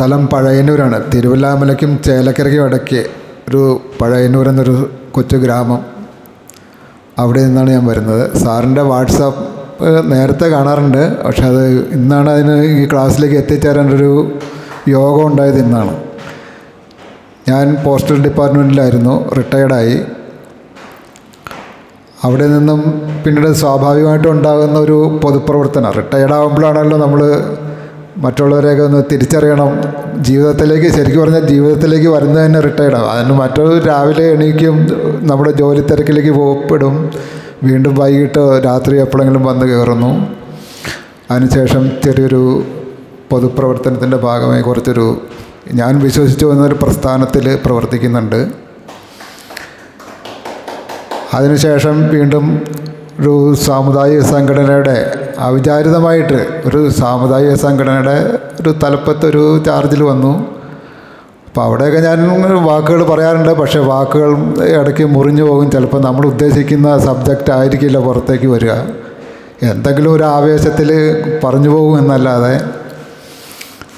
സ്ഥലം പഴയന്നൂരാണ്. തിരുവല്ലാമലയ്ക്കും ചേലക്കരയ്ക്കും ഇടയ്ക്ക് ഒരു പഴയന്നൂർ എന്നൊരു കൊച്ചു ഗ്രാമം അവിടെ നിന്നാണ് ഞാൻ വരുന്നത്. സാറിന്റെ വാട്സാപ്പ് നേരത്തെ കാണാറുണ്ട്. പക്ഷെ അത് ഇന്നാണ് അതിന് ഈ ക്ലാസ്സിലേക്ക് എത്തിച്ചേരാനൊരു യോഗം ഉണ്ടായത് ഇന്നാണ്. ഞാൻ പോസ്റ്റൽ ഡിപ്പാർട്ട്മെന്റിലായിരുന്നു. റിട്ടയർഡായി. അവിടെ നിന്നും പിന്നീട് സ്വാഭാവികമായിട്ടും ഉണ്ടാകുന്ന ഒരു പൊതുപ്രവർത്തനം. റിട്ടയർഡ് ആകുമ്പോഴാണല്ലോ നമ്മൾ മറ്റുള്ളവരെയൊക്കെ ഒന്ന് തിരിച്ചറിയണം. ജീവിതത്തിലേക്ക് ശരിക്കും പറഞ്ഞാൽ ജീവിതത്തിലേക്ക് വരുന്നത് തന്നെ റിട്ടയർഡ് ആവും. അതിന് മറ്റൊരു രാവിലെ എണീക്കും നമ്മുടെ ജോലി തിരക്കിലേക്ക് പോകപ്പെടും വീണ്ടും വൈകിട്ട് രാത്രി എപ്പോഴെങ്കിലും വന്ന് കയറുന്നു. അതിനുശേഷം ചെറിയൊരു പൊതുപ്രവർത്തനത്തിന്റെ ഭാഗമായി കുറച്ചൊരു ഞാൻ വിശ്വസിച്ചു വന്നൊരു പ്രസ്ഥാനത്തിൽ പ്രവർത്തിക്കുന്നുണ്ട്. അതിനുശേഷം വീണ്ടും ഒരു സാമുദായിക സംഘടനയുടെ അവിചാരിതമായിട്ട് ഒരു സാമുദായിക സംഘടനയുടെ ഒരു തലപ്പത്ത് ഒരു ചാർജിൽ വന്നു. അപ്പോൾ അവിടെയൊക്കെ ഞാൻ വാക്കുകൾ പറയാറുണ്ട്. പക്ഷേ വാക്കുകൾ ഇടയ്ക്ക് മുറിഞ്ഞു പോകും. ചിലപ്പോൾ നമ്മൾ ഉദ്ദേശിക്കുന്ന സബ്ജക്റ്റ് ആയിരിക്കില്ല പുറത്തേക്ക് വരിക. എന്തെങ്കിലും ഒരു ആവേശത്തിൽ പറഞ്ഞു പോകും എന്നല്ലാതെ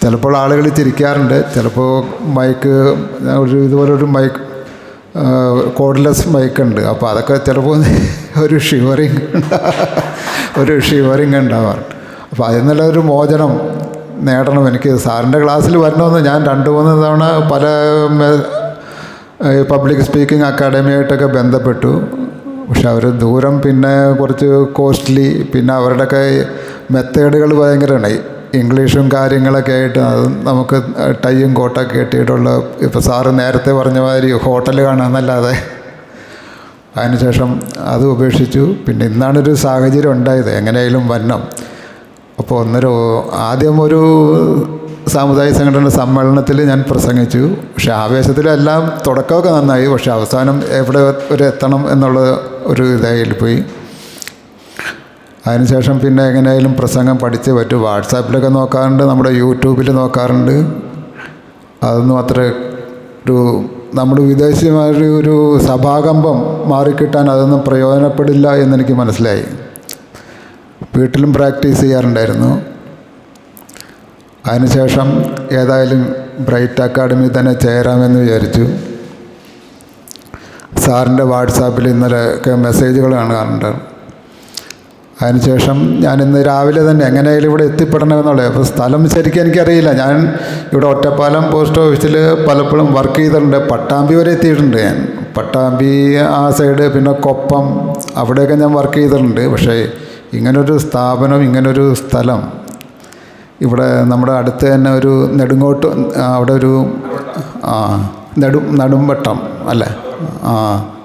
ചിലപ്പോൾ ആളുകൾ ചിരിക്കാറുണ്ട്. ചിലപ്പോൾ മൈക്ക് ഒരു ഇതുപോലൊരു മൈക്ക് കോഡ്ലെസ് മൈക്കുണ്ട് അപ്പോൾ അതൊക്കെ ചിലപ്പോൾ ഒരു ഷിവറിങ് ഒരു ഷിവറിങ് ഉണ്ടാവാറുണ്ട്. അപ്പോൾ അതിൽ ഒരു മോചനം നേടണം. എനിക്ക് സാറിന്റെ ക്ലാസ്സിൽ വരണമെന്ന് ഞാൻ രണ്ട് മൂന്ന് തവണ പല പബ്ലിക് സ്പീക്കിംഗ് അക്കാഡമിയായിട്ടൊക്കെ ബന്ധപ്പെട്ടു. പക്ഷെ അവർ ദൂരം പിന്നെ കുറച്ച് കോസ്റ്റ്ലി പിന്നെ അവരുടെയൊക്കെ മെത്തേഡുകൾ ഭയങ്കരമാണ് ഇംഗ്ലീഷും കാര്യങ്ങളൊക്കെ ആയിട്ട് അത് നമുക്ക് ടൈയും കോട്ടൊക്കെ കെട്ടിയിട്ടുള്ള ഇപ്പോൾ സാറ് നേരത്തെ പറഞ്ഞ മാതിരി ഹോട്ടൽ കാണാമെന്നല്ലാതെ അതിനുശേഷം അത് ഉപേക്ഷിച്ചു. പിന്നെ ഇന്നാണൊരു സാഹചര്യം ഉണ്ടായത്. എങ്ങനെയായാലും വന്നം അപ്പോൾ ഒന്നൊരു ആദ്യം ഒരു സാമുദായിക സംഘടന സമ്മേളനത്തിൽ ഞാൻ പ്രസംഗിച്ചു. പക്ഷേ ആവേശത്തിലെല്ലാം തുടക്കമൊക്കെ നന്നായി. പക്ഷേ അവസാനം എവിടെ ഒരു എത്തണം എന്നുള്ള ഒരു ഇതായി പോയി. അതിനുശേഷം പിന്നെ എങ്ങനെയായാലും പ്രസംഗം പഠിച്ച് പറ്റും. വാട്സാപ്പിലൊക്കെ നോക്കാറുണ്ട്. നമ്മുടെ യൂട്യൂബിൽ നോക്കാറുണ്ട്. അതൊന്നും അത്ര ഒരു നമ്മുടെ വിദേശിമാരുടെ ഒരു സഭാകമ്പം മാറിക്കിട്ടാൻ അതൊന്നും പ്രയോജനപ്പെടില്ല എന്നെനിക്ക് മനസ്സിലായി. വീട്ടിലും പ്രാക്ടീസ് ചെയ്യാറുണ്ടായിരുന്നു. അതിനുശേഷം ഏതായാലും ബ്രൈറ്റ് അക്കാഡമി തന്നെ ചേരാമെന്ന് വിചാരിച്ചു. സാറിന്റെ വാട്സാപ്പിൽ ഇന്നലെയൊക്കെ മെസ്സേജുകൾ കാണാറുണ്ട്. അതിനുശേഷം ഞാൻ ഇന്ന് രാവിലെ തന്നെ എങ്ങനെയായാലും ഇവിടെ എത്തിപ്പെടണമെന്നുള്ളത് അപ്പോൾ സ്ഥലം ശരിക്കും എനിക്കറിയില്ല. ഞാൻ ഇവിടെ ഒറ്റപ്പാലം പോസ്റ്റ് ഓഫീസിൽ പലപ്പോഴും വർക്ക് ചെയ്തിട്ടുണ്ട്. പട്ടാമ്പി വരെ എത്തിയിട്ടുണ്ട് ഞാൻ. പട്ടാമ്പി ആ സൈഡ് പിന്നെ കൊപ്പം അവിടെയൊക്കെ ഞാൻ വർക്ക് ചെയ്തിട്ടുണ്ട്. പക്ഷേ ഇങ്ങനൊരു സ്ഥാപനം ഇങ്ങനൊരു സ്ഥലം ഇവിടെ നമ്മുടെ അടുത്ത് തന്നെ ഒരു നെടുങ്കോട്ട് അവിടെ ഒരു ആ നെടും നടുംവട്ടം അല്ലേ? ആ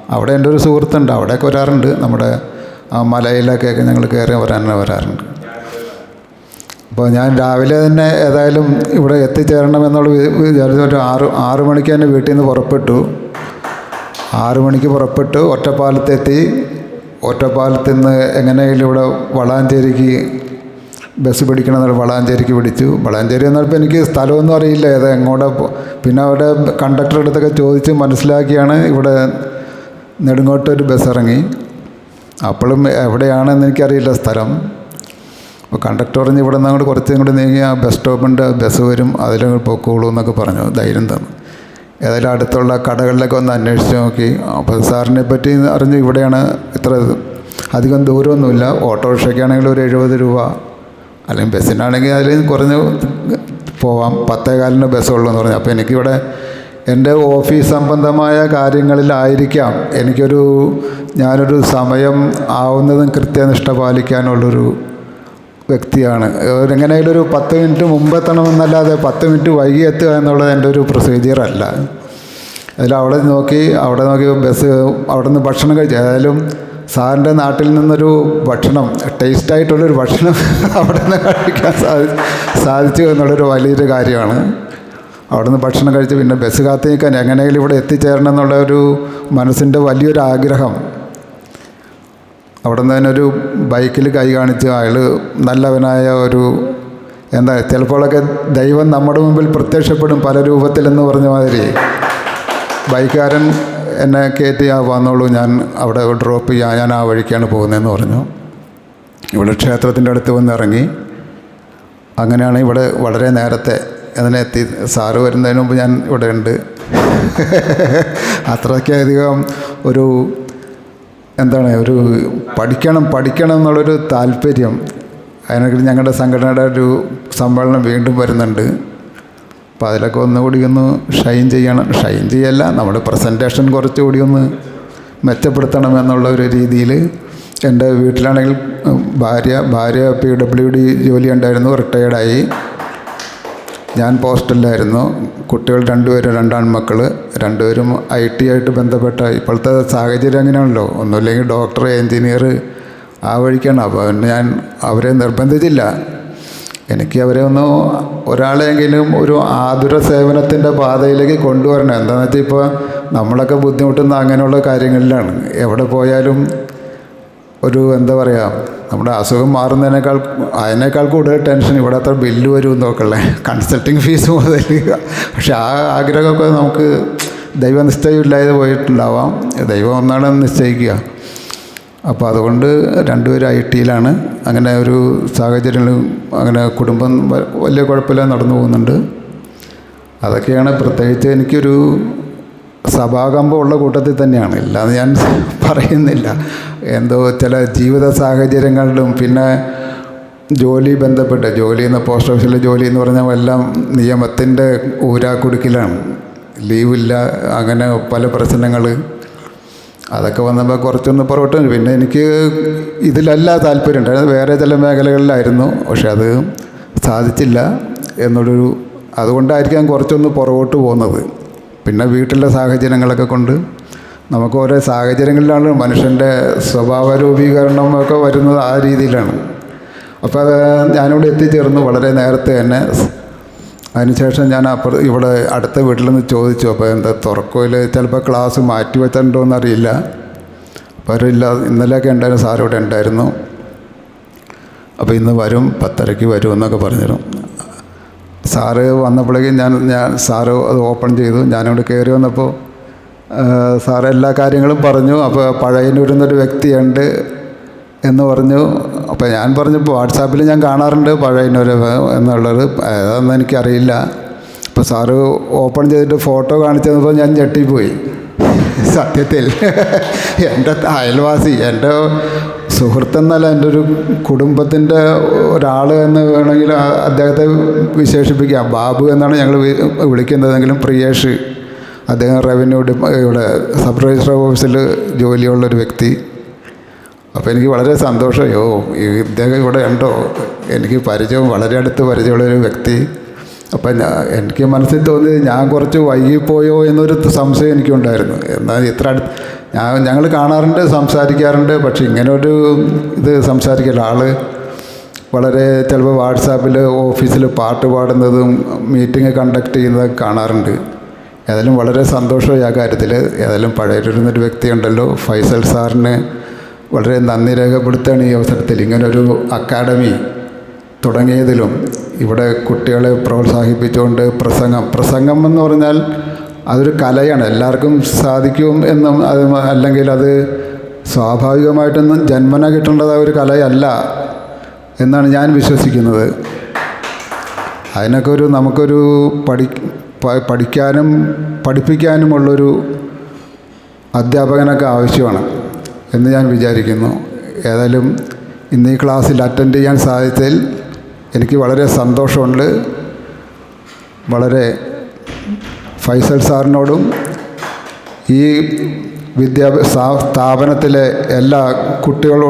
അവിടെ എന്റെ ഒരു സുഹൃത്തുണ്ട്. അവിടെയൊക്കെ വരാറുണ്ട് നമ്മുടെ ആ മലയിലൊക്കെയൊക്കെ ഞങ്ങൾ കയറി വരാൻ വരാറുണ്ട്. അപ്പോൾ ഞാൻ രാവിലെ തന്നെ ഏതായാലും ഇവിടെ എത്തിച്ചേരണം എന്നുള്ള വിചാരിച്ച ഒരു ആറ് ആറു മണിക്ക് തന്നെ വീട്ടിൽ നിന്ന് പുറപ്പെട്ടു. ആറു മണിക്ക് പുറപ്പെട്ടു ഒറ്റപ്പാലത്തെത്തി ഒറ്റപ്പാലത്ത് നിന്ന് എങ്ങനെയെങ്കിലും ഇവിടെ വളാഞ്ചേരിക്ക് ബസ് പിടിക്കണം എന്നുള്ള വളാഞ്ചേരിക്ക് പിടിച്ചു. വളാഞ്ചേരി എന്നപ്പോൾ എനിക്ക് സ്ഥലമൊന്നും അറിയില്ല ഏതാ എങ്ങോട്ടാ പിന്നെ അവിടെ കണ്ടക്ടറുടെ അടുത്തൊക്കെ ചോദിച്ച് മനസ്സിലാക്കിയാണ് ഇവിടെ നെടുങ്ങോട്ടൊരു ബസ് ഇറങ്ങി. അപ്പോഴും എവിടെയാണെന്ന് എനിക്കറിയില്ല സ്ഥലം. അപ്പോൾ കണ്ടക്ടർ പറഞ്ഞ് ഇവിടെ നിന്ന് അങ്ങോട്ട് കുറച്ച് ഇങ്ങോട്ട് നീങ്ങി ആ ബസ് സ്റ്റോപ്പിന്റെ ബസ് വരും അതിലങ്ങ് പൊക്കോളൂ എന്നൊക്കെ പറഞ്ഞു. ധൈര്യം തന്നു. ഏതായാലും അടുത്തുള്ള കടകളിലൊക്കെ ഒന്ന് അന്വേഷിച്ച് നോക്കി. അപ്പോൾ സാറിനെ പറ്റി അറിഞ്ഞ് ഇവിടെയാണ് ഇത്ര അധികം ദൂരമൊന്നുമില്ല. ഓട്ടോറിക്ഷയ്ക്കാണെങ്കിൽ ഒരു എഴുപത് രൂപ. അല്ലെങ്കിൽ ബസ്സിനാണെങ്കിൽ അതിൽ കുറഞ്ഞ് പോവാം. പത്തേകാലിന് ബസ്സുള്ളൂ എന്ന് പറഞ്ഞു. അപ്പോൾ എനിക്കിവിടെ എന്റെ ഓഫീസ് സംബന്ധമായ കാര്യങ്ങളിലായിരിക്കാം എനിക്കൊരു ഞാനൊരു സമയം ആവുന്നതും കൃത്യനിഷ്ഠ പാലിക്കാനുള്ളൊരു വ്യക്തിയാണ്. എങ്ങനെയെങ്കിലും ഒരു പത്ത് മിനിറ്റ് മുമ്പ് എത്തണമെന്നല്ലാതെ പത്ത് മിനിറ്റ് വൈകി എത്തുക എന്നുള്ളത് എന്റെ ഒരു പ്രൊസീജിയർ അല്ല. അതിൽ അവിടെ നോക്കി അവിടെ നോക്കി ബസ് അവിടെ നിന്ന് ഭക്ഷണം കഴിച്ചു ഏതായാലും സാറിന്റെ നാട്ടിൽ നിന്നൊരു ഭക്ഷണം ടേസ്റ്റ് ടേസ്റ്റായിട്ടുള്ളൊരു ഭക്ഷണം അവിടെ നിന്ന് കഴിക്കാൻ സാധിച്ചു എന്നുള്ളൊരു വലിയൊരു കാര്യമാണ്. അവിടെ നിന്ന് ഭക്ഷണം കഴിച്ച് പിന്നെ ബസ് കാത്ത് നിൽക്കാൻ എങ്ങനെയെങ്കിലും ഇവിടെ എത്തിച്ചേരണം എന്നുള്ള ഒരു മനസ്സിന്റെ വലിയൊരു ആഗ്രഹം. അവിടെ നിന്ന് തന്നെ ഒരു ബൈക്കിൽ കൈ കാണിച്ച് അയാൾ നല്ലവനായ ഒരു എന്താ ചിലപ്പോഴൊക്കെ ദൈവം നമ്മുടെ മുമ്പിൽ പ്രത്യക്ഷപ്പെടും പല രൂപത്തിലെന്ന് പറഞ്ഞ മാതിരി. ബൈക്കുകാരൻ എന്നെ കയറ്റി ആ വന്നോളൂ ഞാൻ അവിടെ ഡ്രോപ്പ് ചെയ്യാം ഞാൻ ആ വഴിക്കാണ് പോകുന്നതെന്ന് പറഞ്ഞു. ഇവിടെ ക്ഷേത്രത്തിന്റെ അടുത്ത് വന്ന് ഇറങ്ങി അങ്ങനെയാണ് ഇവിടെ വളരെ നേരത്തെ അതിനെത്തി സാറ് വരുന്നതിന് മുമ്പ് ഞാൻ ഇവിടെ ഉണ്ട്. അത്രയ്ക്കധികം ഒരു എന്താണ് ഒരു പഠിക്കണം പഠിക്കണം എന്നുള്ളൊരു താല്പര്യം. അതിനൊക്കെ ഞങ്ങളുടെ സംഘടനയുടെ ഒരു സമ്മേളനം വീണ്ടും വരുന്നുണ്ട്. അപ്പോൾ അതിലൊക്കെ ഒന്നുകൂടി ഒന്ന് ഷൈൻ ചെയ്യണം. ഷൈൻ ചെയ്യല്ല നമ്മുടെ പ്രസന്റേഷൻ കുറച്ചുകൂടി ഒന്ന് മെച്ചപ്പെടുത്തണം എന്നുള്ള ഒരു രീതിയിൽ എന്റെ വീട്ടിലാണെങ്കിൽ ഭാര്യ ഭാര്യ പി ഡബ്ല്യു ഡി ജോലി ഉണ്ടായിരുന്നു റിട്ടയർഡായി ഞാൻ പോസ്റ്റലിലായിരുന്നു കുട്ടികൾ രണ്ടുപേരും രണ്ടാൺമക്കൾ രണ്ടുപേരും ഐ ടി ആയിട്ട് ബന്ധപ്പെട്ട ഇപ്പോഴത്തെ സാഹചര്യം അങ്ങനെയാണല്ലോ. ഒന്നുമില്ലെങ്കിൽ ഡോക്ടർ എൻജിനീയർ ആ വഴിക്കാണ്. അപ്പോൾ ഞാൻ അവരെ നിർബന്ധിച്ചില്ല. എനിക്ക് അവരെ ഒന്ന് ഒരാളെങ്കിലും ഒരു ആതുര സേവനത്തിന്റെ പാതയിലേക്ക് കൊണ്ടുവരണം. എന്താണെന്ന് വെച്ചാൽ ഇപ്പോൾ നമ്മളൊക്കെ ബുദ്ധിമുട്ടുന്ന അങ്ങനെയുള്ള കാര്യങ്ങളിലാണ്. എവിടെ പോയാലും ഒരു എന്താ പറയുക നമ്മുടെ അസുഖം മാറുന്നതിനേക്കാൾ അതിനേക്കാൾ കൂടുതൽ ടെൻഷൻ ഇവിടെ അത്ര ബില്ല് വരും നോക്കല്ലേ കൺസൾട്ടിങ് ഫീസ് മുതൽ. പക്ഷെ ആ ആഗ്രഹമൊക്കെ നമുക്ക് ദൈവനിശ്ചയമില്ലാതെ പോയിട്ടുണ്ടാവാം. ദൈവം ഒന്നാണ് നിശ്ചയിക്കുക. അപ്പോൾ അതുകൊണ്ട് രണ്ടുപേരും ഐ ടിയിലാണ് അങ്ങനെ ഒരു സാഹചര്യങ്ങൾ അങ്ങനെ കുടുംബം വലിയ കുഴപ്പമില്ലാതെ നടന്നു പോകുന്നുണ്ട്. അതൊക്കെയാണ് പ്രത്യേകിച്ച് എനിക്കൊരു സഭാകമ്പം ഉള്ള കൂട്ടത്തിൽ തന്നെയാണ്. ഇല്ലാന്ന് ഞാൻ പറയുന്നില്ല. എന്തോ ചില ജീവിത സാഹചര്യങ്ങളിലും പിന്നെ ജോലി ബന്ധപ്പെട്ട് ജോലി എന്ന് പോസ്റ്റ് ഓഫീസിലെ ജോലി എന്ന് പറഞ്ഞാൽ എല്ലാം നിയമത്തിന്റെ ഊരാക്കുടുക്കിലാണ് ലീവില്ല അങ്ങനെ പല പ്രശ്നങ്ങൾ. അതൊക്കെ വന്നപ്പോൾ കുറച്ചൊന്ന് പുറകോട്ട് പിന്നെ എനിക്ക് ഇതിലല്ല താല്പര്യം ഉണ്ടായിരുന്നു വേറെ ചില മേഖലകളിലായിരുന്നു. പക്ഷെ അത് സാധിച്ചില്ല എന്നുള്ളൊരു അതുകൊണ്ടായിരിക്കാം കുറച്ചൊന്ന് പുറകോട്ട് പോകുന്നത്. പിന്നെ വീട്ടിലെ സാഹചര്യങ്ങളൊക്കെ കൊണ്ട് നമുക്ക് ഓരോ സാഹചര്യങ്ങളിലാണ് മനുഷ്യന്റെ സ്വഭാവ രൂപീകരണം ഒക്കെ വരുന്നത് ആ രീതിയിലാണ്. അപ്പോൾ അത് ഞാനിവിടെ എത്തിച്ചേർന്നു വളരെ നേരത്തെ തന്നെ. അതിനുശേഷം ഞാൻ അപ്പുറ ഇവിടെ അടുത്ത വീട്ടിൽ നിന്ന് ചോദിച്ചു അപ്പോൾ എന്താ തുറക്കോയിൽ ചിലപ്പോൾ ക്ലാസ് മാറ്റി വെച്ചിട്ടുണ്ടോ എന്നറിയില്ല. അപ്പോൾ അവരില്ല ഇന്നലെയൊക്കെ ഉണ്ടായിരുന്നു സാർ ഇവിടെ ഉണ്ടായിരുന്നു. അപ്പോൾ ഇന്ന് വരും പത്തരയ്ക്ക് വരും എന്നൊക്കെ പറഞ്ഞിരുന്നു സാറ് വന്നപ്പോഴേക്കും ഞാൻ ഞാൻ സാറ് അത് ഓപ്പൺ ചെയ്തു. ഞാനിവിടെ കയറി വന്നപ്പോൾ സാറ് എല്ലാ കാര്യങ്ങളും പറഞ്ഞു. അപ്പോൾ പഴയനൂരിൽ നിന്നൊരു വ്യക്തിയുണ്ട് എന്ന് പറഞ്ഞു. അപ്പോൾ ഞാൻ പറഞ്ഞപ്പോൾ വാട്സാപ്പിൽ ഞാൻ കാണാറുണ്ട് പഴയനൂർ എന്നുള്ളത്. ഏതാണെന്ന് എനിക്കറിയില്ല. അപ്പോൾ സാറ് ഓപ്പൺ ചെയ്തിട്ട് ഫോട്ടോ കാണിച്ചു തന്നപ്പോൾ ഞാൻ ഞെട്ടിപ്പോയി. സത്യത്തിൽ. എന്റെ അയൽവാസി എന്റെ സുഹൃത്തെന്നല്ല എന്റെ ഒരു കുടുംബത്തിന്റെ ഒരാൾ എന്ന് വേണമെങ്കിൽ അദ്ദേഹത്തെ വിശേഷിപ്പിക്കാം. ബാബു എന്നാണ് ഞങ്ങൾ വിളിക്കുന്നതെങ്കിലും പ്രിയേഷ് അദ്ദേഹം റവന്യൂ ഇവിടെ സബ് രജിസ്റ്റർ ഓഫീസിൽ ജോലിയുള്ളൊരു വ്യക്തി. അപ്പോൾ എനിക്ക് വളരെ ഈ ഇദ്ദേഹം ഇവിടെ ഉണ്ടോ? എനിക്ക് പരിചയം വളരെ അടുത്ത് പരിചയമുള്ളൊരു വ്യക്തി. അപ്പം എനിക്ക് മനസ്സിൽ തോന്നിയത് ഞാൻ കുറച്ച് വൈകിപ്പോയോ എന്നൊരു സംശയം എനിക്കുണ്ടായിരുന്നു. എന്നാൽ ഇത്ര അടുത്ത് ഞാൻ ഞങ്ങൾ കാണാറുണ്ട് സംസാരിക്കാറുണ്ട് പക്ഷെ ഇങ്ങനെ ഒരു ഇത് സംസാരിക്കില്ല. ആൾ വളരെ ചിലപ്പോൾ വാട്സാപ്പിൽ ഓഫീസിൽ പാട്ട് പാടുന്നതും മീറ്റിംഗ് കണ്ടക്ട് ചെയ്യുന്നതൊക്കെ കാണാറുണ്ട്. ഏതായാലും വളരെ സന്തോഷമായി ആ കാര്യത്തിൽ. ഏതായാലും പഴയൊരുന്നൊരു വ്യക്തിയുണ്ടല്ലോ ഫൈസൽ സാറിന് വളരെ നന്ദി രേഖപ്പെടുത്തുകയാണ് ഈ അവസരത്തിൽ. ഇങ്ങനൊരു അക്കാഡമി തുടങ്ങിയതിലും ഇവിടെ കുട്ടികളെ പ്രോത്സാഹിപ്പിച്ചുകൊണ്ട് പ്രസംഗം പ്രസംഗം എന്ന് പറഞ്ഞാൽ അതൊരു കലയാണ്. എല്ലാവർക്കും സാധിക്കും എന്നും അത് അല്ലെങ്കിൽ അത് സ്വാഭാവികമായിട്ടൊന്നും ജന്മന കിട്ടേണ്ടതായ ഒരു കലയല്ല എന്നാണ് ഞാൻ വിശ്വസിക്കുന്നത്. അതിനൊക്കെ ഒരു നമുക്കൊരു പഠി പഠിക്കാനും പഠിപ്പിക്കാനുമുള്ളൊരു അധ്യാപകനൊക്കെ ആവശ്യമാണ് എന്ന് ഞാൻ വിചാരിക്കുന്നു. ഏതായാലും ഇന്ന് ഈ ക്ലാസ്സിൽ അറ്റൻഡ് ചെയ്യാൻ സാധിച്ചതിൽ എനിക്ക് വളരെ സന്തോഷമുണ്ട്. വളരെ ഫൈസൽ സാറിനോടും ഈ വിദ്യാഭ്യാസ സ്ഥാപനത്തിലെ എല്ലാ കുട്ടികളോടും